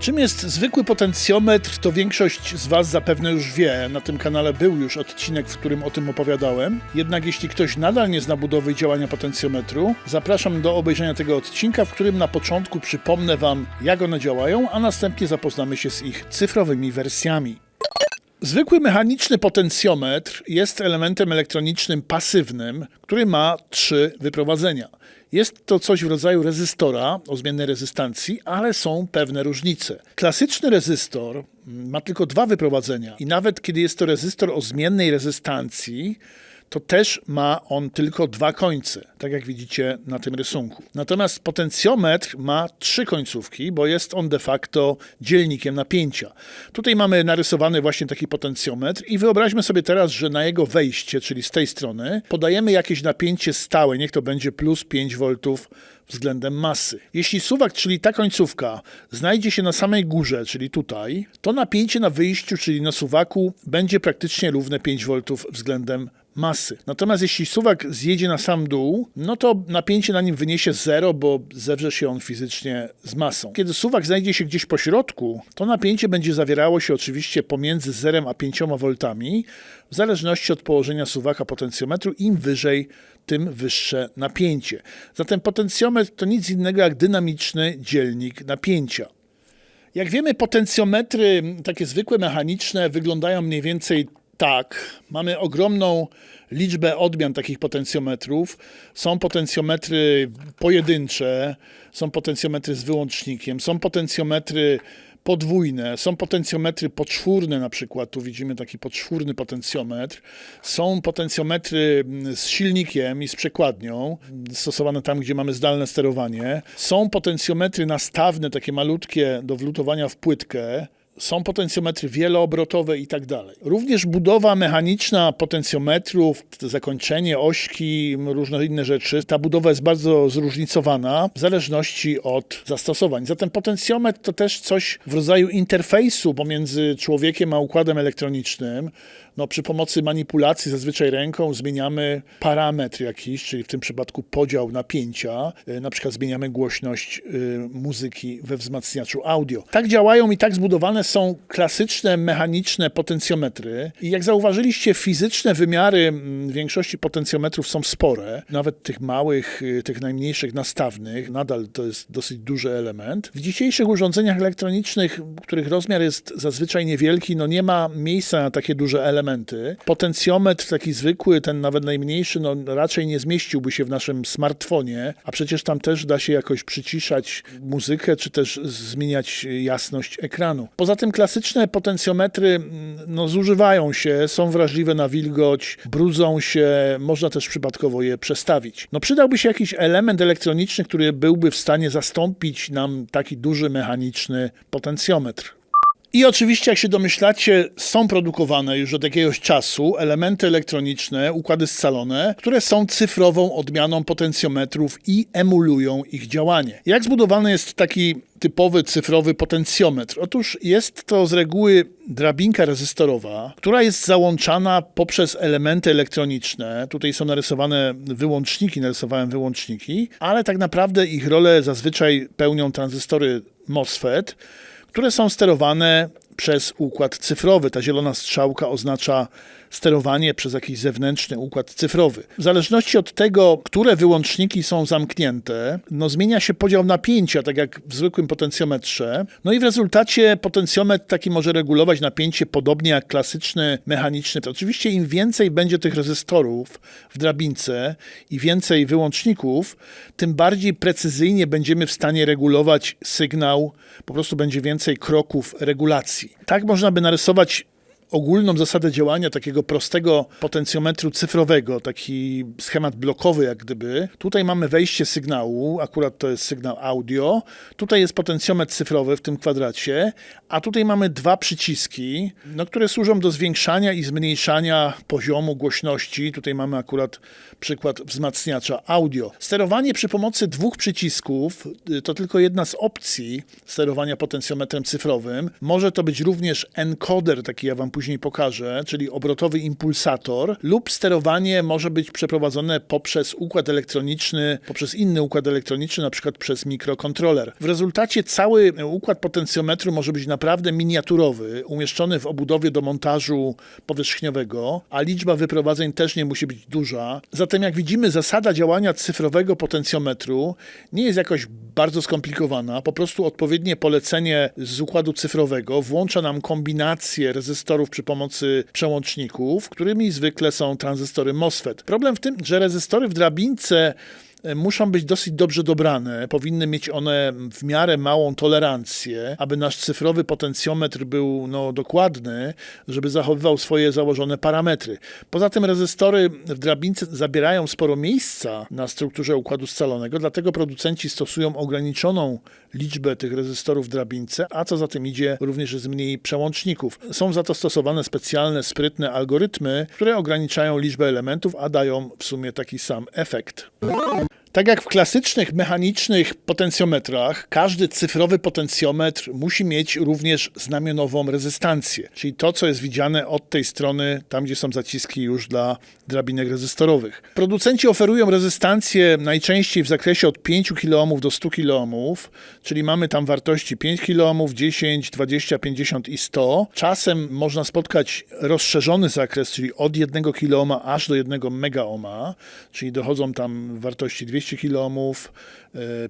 Czym jest zwykły potencjometr, to większość z Was zapewne już wie. Na tym kanale był już odcinek, w którym o tym opowiadałem. Jednak jeśli ktoś nadal nie zna budowy działania potencjometru, zapraszam do obejrzenia tego odcinka, w którym na początku przypomnę Wam, jak one działają, a następnie zapoznamy się z ich cyfrowymi wersjami. Zwykły mechaniczny potencjometr jest elementem elektronicznym pasywnym, który ma trzy wyprowadzenia. Jest to coś w rodzaju rezystora o zmiennej rezystancji, ale są pewne różnice. Klasyczny rezystor ma tylko dwa wyprowadzenia i nawet kiedy jest to rezystor o zmiennej rezystancji, to też ma on tylko dwa końce, tak jak widzicie na tym rysunku. Natomiast potencjometr ma trzy końcówki, bo jest on de facto dzielnikiem napięcia. Tutaj mamy narysowany właśnie taki potencjometr i wyobraźmy sobie teraz, że na jego wejście, czyli z tej strony, podajemy jakieś napięcie stałe, niech to będzie plus 5 V względem masy. Jeśli suwak, czyli ta końcówka, znajdzie się na samej górze, czyli tutaj, to napięcie na wyjściu, czyli na suwaku, będzie praktycznie równe 5 V względem masy. Natomiast jeśli suwak zjedzie na sam dół, no to napięcie na nim wyniesie zero, bo zewrze się on fizycznie z masą. Kiedy suwak znajdzie się gdzieś po środku, to napięcie będzie zawierało się oczywiście pomiędzy 0 a 5 V, w zależności od położenia suwaka potencjometru. Im wyżej, tym wyższe napięcie. Zatem potencjometr to nic innego jak dynamiczny dzielnik napięcia. Jak wiemy, potencjometry, takie zwykłe mechaniczne, wyglądają mniej więcej tak. Mamy ogromną liczbę odmian takich potencjometrów. Są potencjometry pojedyncze, są potencjometry z wyłącznikiem, są potencjometry podwójne, są potencjometry poczwórne na przykład, tu widzimy taki poczwórny potencjometr, są potencjometry z silnikiem i z przekładnią, stosowane tam, gdzie mamy zdalne sterowanie, są potencjometry nastawne, takie malutkie do wlutowania w płytkę, są potencjometry wieloobrotowe i tak dalej. Również budowa mechaniczna potencjometrów, zakończenie ośki, różne inne rzeczy, ta budowa jest bardzo zróżnicowana w zależności od zastosowań. Zatem potencjometr to też coś w rodzaju interfejsu pomiędzy człowiekiem a układem elektronicznym. No, przy pomocy manipulacji zazwyczaj ręką zmieniamy parametr jakiś, czyli w tym przypadku podział napięcia. Y, na przykład zmieniamy głośność y, muzyki we wzmacniaczu audio. Tak działają i tak zbudowane są klasyczne mechaniczne potencjometry. I jak zauważyliście, fizyczne wymiary większości potencjometrów są spore. Nawet tych małych, y, tych najmniejszych nastawnych, nadal to jest dosyć duży element. W dzisiejszych urządzeniach elektronicznych, których rozmiar jest zazwyczaj niewielki, no nie ma miejsca na takie duże elementy. Potencjometr taki zwykły, ten nawet najmniejszy, no raczej nie zmieściłby się w naszym smartfonie, a przecież tam też da się jakoś przyciszać muzykę, czy też zmieniać jasność ekranu. Poza tym klasyczne potencjometry mm, no, zużywają się, są wrażliwe na wilgoć, brudzą się, można też przypadkowo je przestawić. No przydałby się jakiś element elektroniczny, który byłby w stanie zastąpić nam taki duży mechaniczny potencjometr. I oczywiście, jak się domyślacie, są produkowane już od jakiegoś czasu elementy elektroniczne, układy scalone, które są cyfrową odmianą potencjometrów i emulują ich działanie. Jak zbudowany jest taki typowy cyfrowy potencjometr? Otóż jest to z reguły drabinka rezystorowa, która jest załączana poprzez elementy elektroniczne. Tutaj są narysowane wyłączniki, narysowałem wyłączniki, ale tak naprawdę ich rolę zazwyczaj pełnią tranzystory MOSFET które są sterowane przez układ cyfrowy. Ta zielona strzałka oznacza sterowanie przez jakiś zewnętrzny układ cyfrowy. W zależności od tego, które wyłączniki są zamknięte, no zmienia się podział napięcia, tak jak w zwykłym potencjometrze. No i w rezultacie potencjometr taki może regulować napięcie podobnie jak klasyczny mechaniczny. To oczywiście im więcej będzie tych rezystorów w drabince i więcej wyłączników, tym bardziej precyzyjnie będziemy w stanie regulować sygnał, po prostu będzie więcej kroków regulacji. Tak można by narysować ogólną zasadę działania takiego prostego potencjometru cyfrowego, taki schemat blokowy jak gdyby. Tutaj mamy wejście sygnału, akurat to jest sygnał audio. Tutaj jest potencjometr cyfrowy w tym kwadracie, a tutaj mamy dwa przyciski, no, które służą do zwiększania i zmniejszania poziomu głośności. Tutaj mamy akurat przykład wzmacniacza audio. Sterowanie przy pomocy dwóch przycisków y, to tylko jedna z opcji sterowania potencjometrem cyfrowym. Może to być również encoder, taki ja wam później później pokażę, czyli obrotowy impulsator, lub sterowanie może być przeprowadzone poprzez układ elektroniczny, poprzez inny układ elektroniczny, na przykład przez mikrokontroler. W rezultacie cały układ potencjometru może być naprawdę miniaturowy, umieszczony w obudowie do montażu powierzchniowego, a liczba wyprowadzeń też nie musi być duża. Zatem jak widzimy, zasada działania cyfrowego potencjometru nie jest jakoś bardzo skomplikowana. Po prostu odpowiednie polecenie z układu cyfrowego włącza nam kombinację rezystorów przy pomocy przełączników, którymi zwykle są tranzystory MOSFET. Problem w tym, że rezystory w drabince muszą być dosyć dobrze dobrane. Powinny mieć one w miarę małą tolerancję, aby nasz cyfrowy potencjometr był no, dokładny, żeby zachowywał swoje założone parametry. Poza tym rezystory w drabince zabierają sporo miejsca na strukturze układu scalonego, dlatego producenci stosują ograniczoną liczbę tych rezystorów w drabince, a co za tym idzie również jest mniej przełączników. Są za to stosowane specjalne, sprytne algorytmy, które ograniczają liczbę elementów, a dają w sumie taki sam efekt. Tak jak w klasycznych mechanicznych potencjometrach, każdy cyfrowy potencjometr musi mieć również znamionową rezystancję, czyli to, co jest widziane od tej strony, tam gdzie są zaciski już dla drabinek rezystorowych. Producenci oferują rezystancję najczęściej w zakresie od 5 kOhm do 100 kOhm, czyli mamy tam wartości 5 kOhm, 10, 20, 50 i 100. Czasem można spotkać rozszerzony zakres, czyli od 1 kOhm aż do 1 megaohma, czyli dochodzą tam wartości 200 kΩ,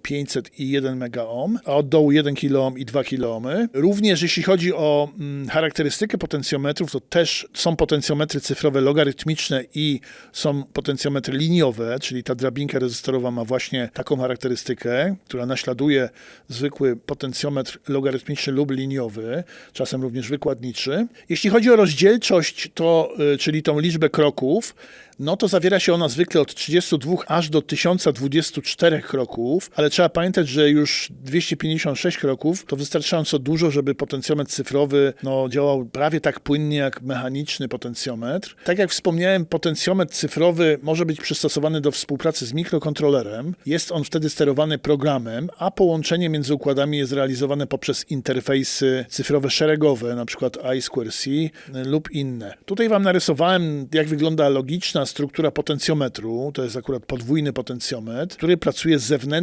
500 i 1 megaohm, a od dołu 1 kΩ i 2 kΩ. Również jeśli chodzi o mm, charakterystykę potencjometrów, to też są potencjometry cyfrowe logarytmiczne i są potencjometry liniowe, czyli ta drabinka rezystorowa ma właśnie taką charakterystykę, która naśladuje zwykły potencjometr logarytmiczny lub liniowy, czasem również wykładniczy. Jeśli chodzi o rozdzielczość, to, y, czyli tą liczbę kroków, no to zawiera się ona zwykle od 32 aż do 1024 kroków, ale trzeba pamiętać, że już 256 kroków to wystarczająco dużo, żeby potencjometr cyfrowy no, działał prawie tak płynnie jak mechaniczny potencjometr. Tak jak wspomniałem, potencjometr cyfrowy może być przystosowany do współpracy z mikrokontrolerem. Jest on wtedy sterowany programem, a połączenie między układami jest realizowane poprzez interfejsy cyfrowe szeregowe, przykład I2C lub inne. Tutaj Wam narysowałem, jak wygląda logiczna struktura potencjometru, to jest akurat podwójny potencjometr, który pracuje z zewnętrznym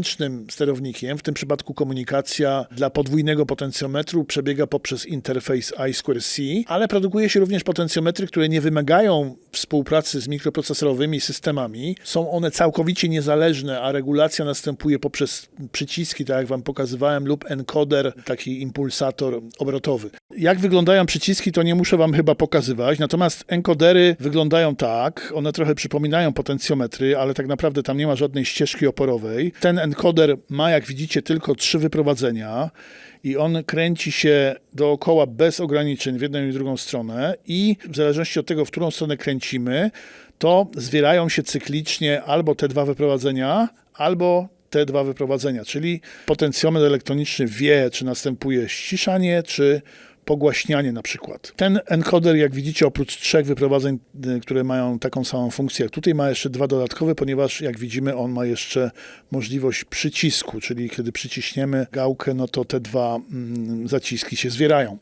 sterownikiem, w tym przypadku komunikacja dla podwójnego potencjometru przebiega poprzez interfejs I2C, ale produkuje się również potencjometry, które nie wymagają współpracy z mikroprocesorowymi systemami. Są one całkowicie niezależne, a regulacja następuje poprzez przyciski, tak jak Wam pokazywałem, lub encoder, taki impulsator obrotowy. Jak wyglądają przyciski, to nie muszę Wam chyba pokazywać, natomiast encodery wyglądają tak, one trochę przypominają potencjometry, ale tak naprawdę tam nie ma żadnej ścieżki oporowej. Ten encoder ma, jak widzicie, tylko trzy wyprowadzenia i on kręci się dookoła bez ograniczeń w jedną i drugą stronę i w zależności od tego, w którą stronę kręcimy, to zwierają się cyklicznie albo te dwa wyprowadzenia, albo te dwa wyprowadzenia, czyli potencjometr elektroniczny wie, czy następuje ściszanie, czy pogłaśnianie na przykład. Ten encoder, jak widzicie, oprócz trzech wyprowadzeń, y, które mają taką samą funkcję jak tutaj, ma jeszcze dwa dodatkowe, ponieważ jak widzimy, on ma jeszcze możliwość przycisku, czyli kiedy przyciśniemy gałkę, no to te dwa mm, zaciski się zwierają.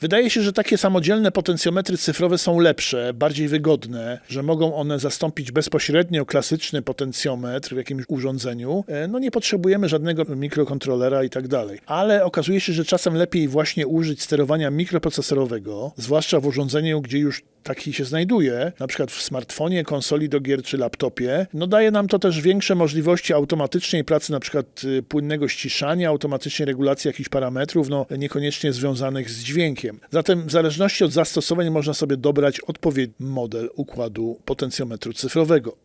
Wydaje się, że takie samodzielne potencjometry cyfrowe są lepsze, bardziej wygodne, że mogą one zastąpić bezpośrednio klasyczny potencjometr w jakimś urządzeniu. E, No nie potrzebujemy żadnego mikrokontrolera i tak dalej. Ale okazuje się, że czasem lepiej właśnie użyć sterowania mikroprocesorowego, zwłaszcza w urządzeniu, gdzie już taki się znajduje, na przykład w smartfonie, konsoli do gier czy laptopie. No daje nam to też większe możliwości automatycznej pracy, na przykład y, płynnego ściszania, automatycznej regulacji jakichś parametrów, no niekoniecznie związanych z dźwiękiem. Zatem w zależności od zastosowań można sobie dobrać odpowiedni model układu potencjometru cyfrowego.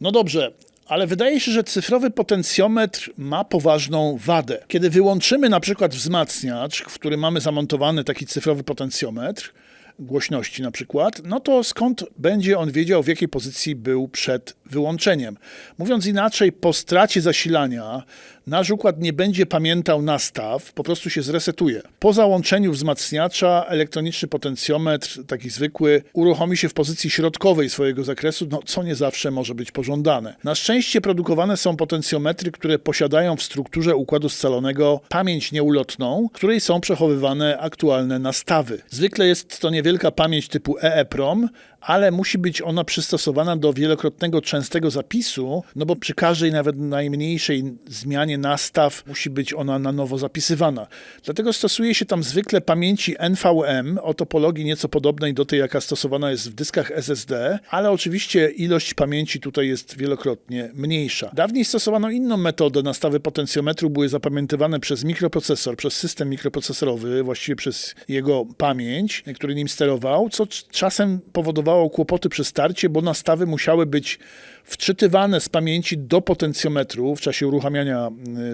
No dobrze, ale wydaje się, że cyfrowy potencjometr ma poważną wadę. Kiedy wyłączymy na przykład wzmacniacz, w którym mamy zamontowany taki cyfrowy potencjometr, głośności na przykład, no to skąd będzie on wiedział, w jakiej pozycji był przed wyłączeniem? Mówiąc inaczej, po stracie zasilania nasz układ nie będzie pamiętał nastaw, po prostu się zresetuje. Po załączeniu wzmacniacza elektroniczny potencjometr, taki zwykły, uruchomi się w pozycji środkowej swojego zakresu, no, co nie zawsze może być pożądane. Na szczęście produkowane są potencjometry, które posiadają w strukturze układu scalonego pamięć nieulotną, w której są przechowywane aktualne nastawy. Zwykle jest to niewielka pamięć typu EEPROM, ale musi być ona przystosowana do wielokrotnego częstego zapisu, no bo przy każdej nawet najmniejszej zmianie nastaw musi być ona na nowo zapisywana. Dlatego stosuje się tam zwykle pamięci NVM o topologii nieco podobnej do tej, jaka stosowana jest w dyskach SSD, ale oczywiście ilość pamięci tutaj jest wielokrotnie mniejsza. Dawniej stosowano inną metodę. Nastawy potencjometru były zapamiętywane przez mikroprocesor, przez system mikroprocesorowy, właściwie przez jego pamięć, który nim sterował, co czasem powodowało kłopoty przy starcie, bo nastawy musiały być wczytywane z pamięci do potencjometru w czasie uruchamiania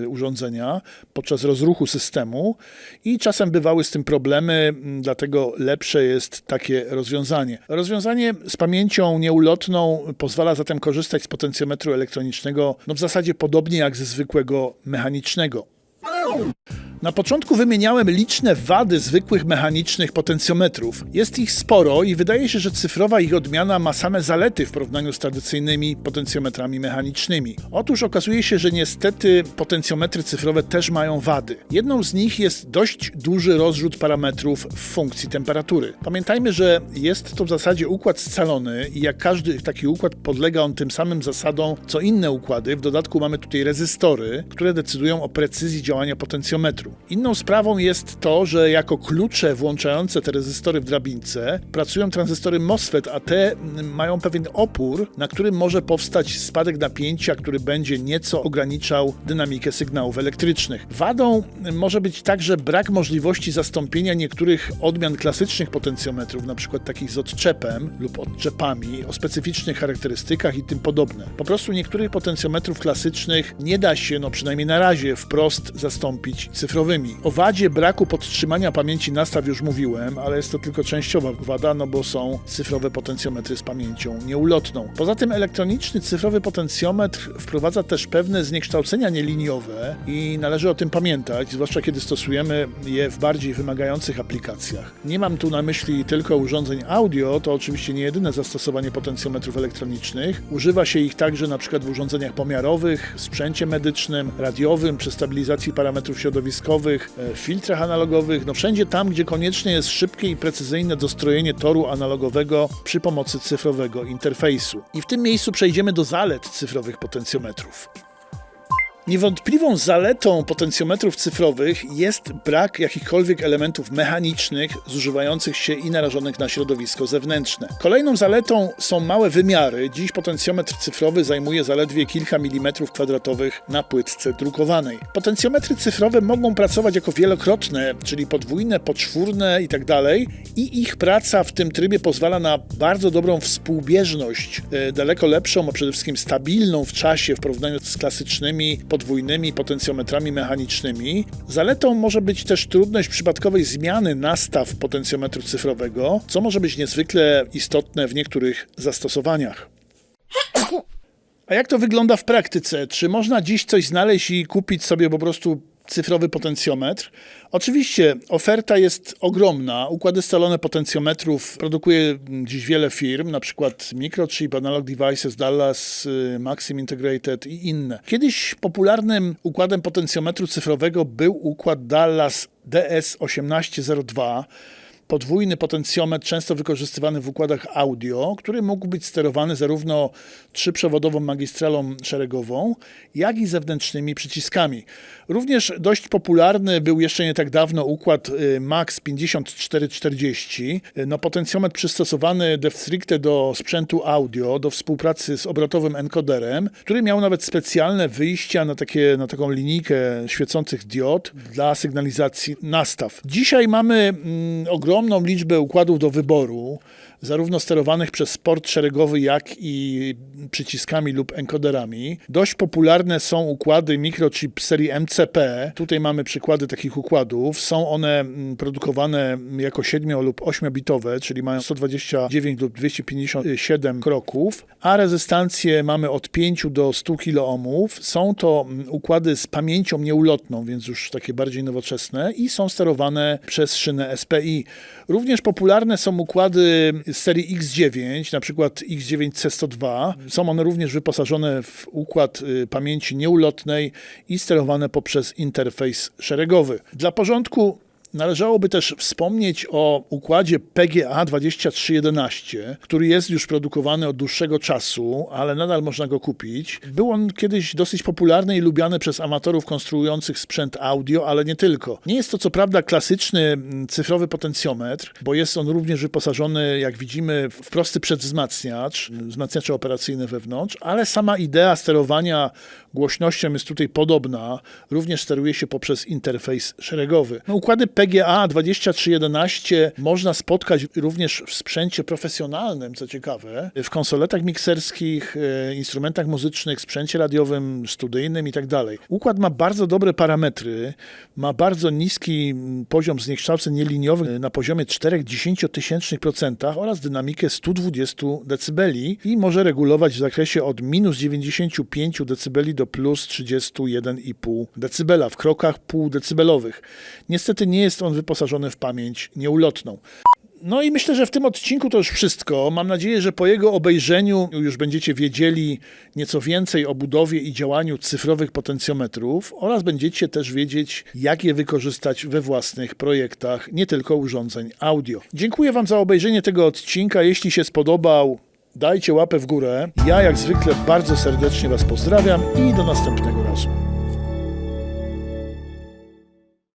urządzenia podczas rozruchu systemu i czasem bywały z tym problemy, mm, dlatego lepsze jest takie rozwiązanie. Rozwiązanie z pamięcią nieulotną pozwala zatem korzystać z potencjometru elektronicznego no w zasadzie podobnie jak ze zwykłego mechanicznego. Na początku wymieniałem liczne wady zwykłych mechanicznych potencjometrów. Jest ich sporo i wydaje się, że cyfrowa ich odmiana ma same zalety w porównaniu z tradycyjnymi potencjometrami mechanicznymi. Otóż okazuje się, że niestety potencjometry cyfrowe też mają wady. Jedną z nich jest dość duży rozrzut parametrów w funkcji temperatury. Pamiętajmy, że jest to w zasadzie układ scalony i jak każdy taki układ podlega on tym samym zasadom co inne układy. W dodatku mamy tutaj rezystory, które decydują o precyzji działania potencjometru. Inną sprawą jest to, że jako klucze włączające te rezystory w drabince pracują tranzystory MOSFET, a te mają pewien opór, na którym może powstać spadek napięcia, który będzie nieco ograniczał dynamikę sygnałów elektrycznych. Wadą może być także brak możliwości zastąpienia niektórych odmian klasycznych potencjometrów, np. takich z odczepem lub odczepami o specyficznych charakterystykach i tym podobne. Po prostu niektórych potencjometrów klasycznych nie da się, no przynajmniej na razie, wprost zastąpić cyfrowymi. O wadzie braku podtrzymania pamięci nastaw już mówiłem, ale jest to tylko częściowa wada, no bo są cyfrowe potencjometry z pamięcią nieulotną. Poza tym elektroniczny cyfrowy potencjometr wprowadza też pewne zniekształcenia nieliniowe i należy o tym pamiętać, zwłaszcza kiedy stosujemy je w bardziej wymagających aplikacjach. Nie mam tu na myśli tylko urządzeń audio, to oczywiście nie jedyne zastosowanie potencjometrów elektronicznych. Używa się ich także na przykład w urządzeniach pomiarowych, sprzęcie medycznym, radiowym, przy stabilizacji parametrów środowiskowych, e, filtrach analogowych, no wszędzie tam, gdzie konieczne jest szybkie i precyzyjne dostrojenie toru analogowego przy pomocy cyfrowego interfejsu. I w tym miejscu przejdziemy do zalet cyfrowych potencjometrów. Niewątpliwą zaletą potencjometrów cyfrowych jest brak jakichkolwiek elementów mechanicznych zużywających się i narażonych na środowisko zewnętrzne. Kolejną zaletą są małe wymiary. Dziś potencjometr cyfrowy zajmuje zaledwie kilka milimetrów kwadratowych na płytce drukowanej. Potencjometry cyfrowe mogą pracować jako wielokrotne, czyli podwójne, poczwórne itd. I ich praca w tym trybie pozwala na bardzo dobrą współbieżność, e, daleko lepszą, a przede wszystkim stabilną w czasie w porównaniu z klasycznymi podwójnymi potencjometrami mechanicznymi. Zaletą może być też trudność przypadkowej zmiany nastaw potencjometru cyfrowego, co może być niezwykle istotne w niektórych zastosowaniach. A jak to wygląda w praktyce? Czy można dziś coś znaleźć i kupić sobie po prostu cyfrowy potencjometr. Oczywiście oferta jest ogromna. Układy scalone potencjometrów produkuje dziś wiele firm, na przykład Microchip, Analog Devices, Dallas, y, Maxim Integrated i inne. Kiedyś popularnym układem potencjometru cyfrowego był układ Dallas DS1802 podwójny potencjometr, często wykorzystywany w układach audio, który mógł być sterowany zarówno trzyprzewodową magistralą szeregową, jak i zewnętrznymi przyciskami. Również dość popularny był jeszcze nie tak dawno układ y, MAX 5440. No, potencjometr przystosowany de stricte do sprzętu audio, do współpracy z obrotowym encoderem, który miał nawet specjalne wyjścia na, takie, na taką linijkę świecących diod dla sygnalizacji nastaw. Dzisiaj mamy mm, ogromną liczbę układów do wyboru. Zarówno sterowanych przez port szeregowy, jak i przyciskami lub encoderami. Dość popularne są układy mikrochip serii MCP. Tutaj mamy przykłady takich układów. Są one mm, produkowane jako 7 lub 8-bitowe, czyli mają 129 lub 257 kroków, a rezystancję mamy od 5 do 100 kiloohmów. Są to mm, układy z pamięcią nieulotną, więc już takie bardziej nowoczesne i są sterowane przez szynę SPI. Również popularne są układy z serii X9, na przykład X9C102. Są one również wyposażone w układ y, pamięci nieulotnej i sterowane poprzez interfejs szeregowy. Dla porządku Należałoby też wspomnieć o układzie PGA 2311, który jest już produkowany od dłuższego czasu, ale nadal można go kupić. Był on kiedyś dosyć popularny i lubiany przez amatorów konstruujących sprzęt audio, ale nie tylko. Nie jest to co prawda klasyczny mm, cyfrowy potencjometr, bo jest on również wyposażony, jak widzimy, w prosty przedwzmacniacz, wzmacniacze operacyjne wewnątrz, ale sama idea sterowania głośnością jest tutaj podobna. Również steruje się poprzez interfejs szeregowy. No, układy PGA 2311 można spotkać również w sprzęcie profesjonalnym, co ciekawe, w konsoletach mikserskich, e, instrumentach muzycznych, sprzęcie radiowym, studyjnym i tak. Układ ma bardzo dobre parametry, ma bardzo niski poziom zniekształceń nieliniowych na poziomie 0,4% oraz dynamikę 120 dB i może regulować w zakresie od minus 95 dB do plus 31,5 dB w krokach półdecybelowych. Niestety nie jest on wyposażony w pamięć nieulotną. No i myślę, że w tym odcinku to już wszystko. Mam nadzieję, że po jego obejrzeniu już będziecie wiedzieli nieco więcej o budowie i działaniu cyfrowych potencjometrów oraz będziecie też wiedzieć, jak je wykorzystać we własnych projektach, nie tylko urządzeń audio. Dziękuję Wam za obejrzenie tego odcinka. Jeśli się spodobał, dajcie łapę w górę. Ja jak zwykle bardzo serdecznie Was pozdrawiam i do następnego razu.